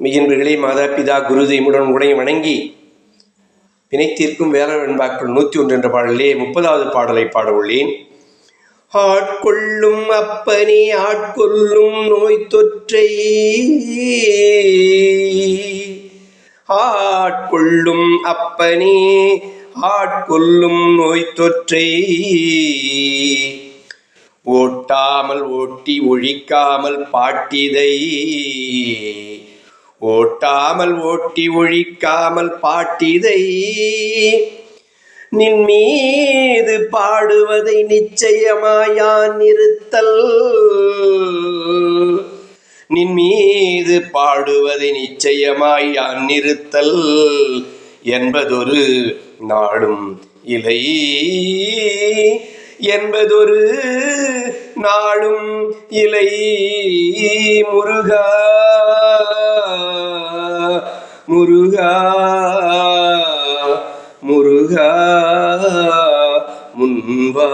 மெய்யன்பர்களே மாதா பிதா குரு தெய்வமுடன் உடனே வணங்கி பிணைத்தீர்க்கும் வேற வெண்பாக்கள் நூற்றி ஒன்று என்ற பாடலிலே முப்பதாவது பாடலை பாட உள்ளேன் ஆட்கொள்ளும் அப்பனே ஆட்கொள்ளும் நோய் தொற்றை ஆட்கொள்ளும் அப்பனே ஆட்கொள்ளும் நோய் தொற்றை ஓட்டாமல் ஓட்டி ஒழிக்காமல் பாட்டிதை ஓட்டாமல் ஓட்டி ஒழிக்காமல் பாட்டிதை நின் மீது பாடுவதை நிச்சயமாயான் நிறுத்தல். நின் மீது பாடுவதை நிச்சயமாயான் நிறுத்தல் என்பதொரு நாடும் இலை என்பதொரு நாளும் இலை முருகா முருகா முருகா முன்வா.